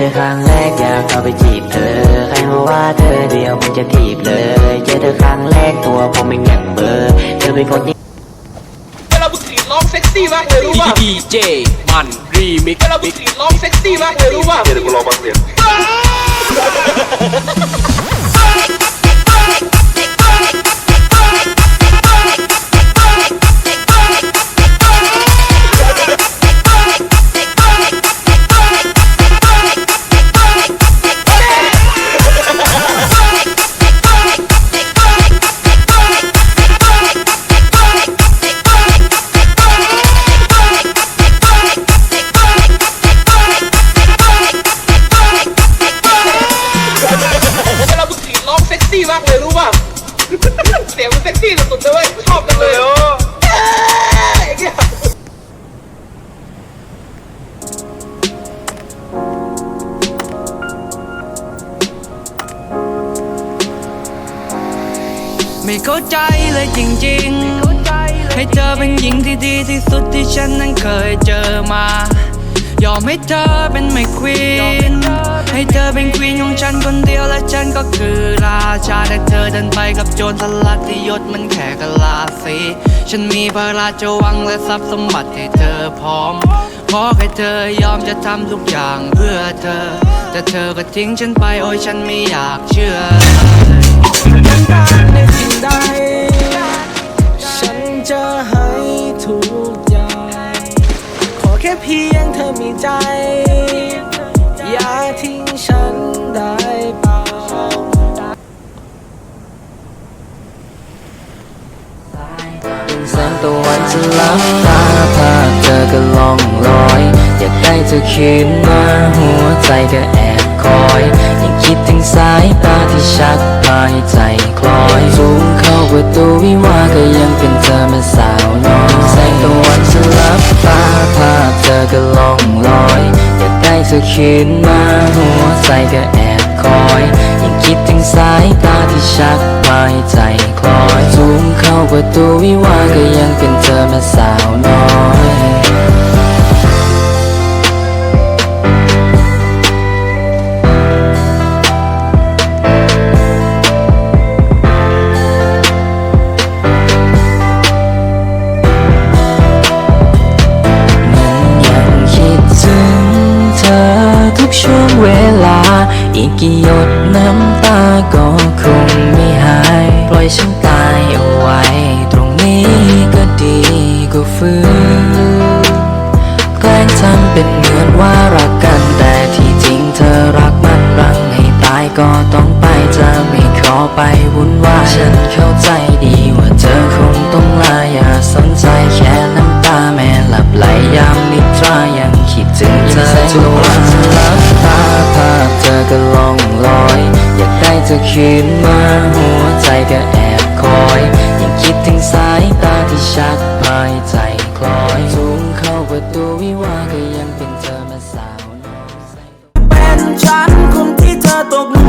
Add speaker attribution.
Speaker 1: เธอครั้งแรกอยากเข้าไปจีบเธอ ใครมาว่าเธอเดียวมันจะถีบเลย เจอเธอครั้งแรกตัวผมเป็นอย่างเบอร์เธอเป็นคนที่
Speaker 2: เวลามึงกรีดร้องเซ็กซี่มากเลยรู้ป่ะ
Speaker 3: ดีเจมันรีมิก
Speaker 2: เวลามึงกรีดร้องเซ็กซี่มากเลยรู้ป่ะ
Speaker 4: เดี๋ยวกูลองฟังเสียง
Speaker 2: พี่สุดๆเลยเว้ยชอบกันเลยเอ้อย่างเงี้ย
Speaker 5: ไม่เข้าใจเลยจริงๆ ให้เธอเป็นหญิงที่ดีที่สุดที่ฉันนั้นเคยเจอมา ยอมให้เธอเป็นไม่ควีนให้ เป็นควีนของฉันคนเดียวและฉันก็คือราชาแต่เธอเดินไปกับโจรสลัดที่ยศมันแค่กะลาสีฉันมีพระราชวังและทรัพย์สมบัติให้เธอพร้อมขอให้เธอยอมจะทำทุกอย่างเพื่อเธอ แต่เธอก็ทิ้งฉันไปโอ้ยฉันไม่อยากเชื่อ
Speaker 6: ต้องการในสิ่งใด ฉันจะให้ทุกอย่าง ขอแค่เพียงเธอมีใจ เป็
Speaker 1: นแสงตะวันจะลับตาภาพเธอก็ล่องลอย อยากได้เธอคืนมาหัวใจก็แอบคอย ยังคิดถึงสายตาที่ชักพาให้ใจคลอยสูงเข้าประตูวิวาก็ยังเป็นเธอแม่สาวน้อยแสงตะวันจะลับตาภาพเธอก็ล่องลอย อยากได้เธอคืนมาหัวใจก็แอบคอย ยังคิดถึงสายตาที่ชักพาให้ใจคลอยสูง ประตูวิวาก็ยังเป็นเธอแม่สาวน้อยช่วงเวลา อีกกี่หยดน้ำตาก็คงไม่หาย ปล่อยฉันืนแกล้งทำเป็นเหมือนว่ารักกัน แต่ที่จริงเธอรักมันรังให้ตายก็ต้องไปจะไม่ขอไปวุ่นวายฉันเข้าใจดีว่าเธอคงต้องลาอย่าสนใจแค่น้ำตาแม่หลับไหลยามนิทรายังคิดถึงเธอทุกวันลับตาภาพเธอก็ล่องลอย อยากได้เธอคืนมาหัวใจก็แอบคอย ยังคิดถึงสายตาที่ชักพายใจ อยสูงเข้าประตูวิวาก็ยังเป็นเธอมาสาวน้อย
Speaker 6: เป็นฉันคนที่เธอตก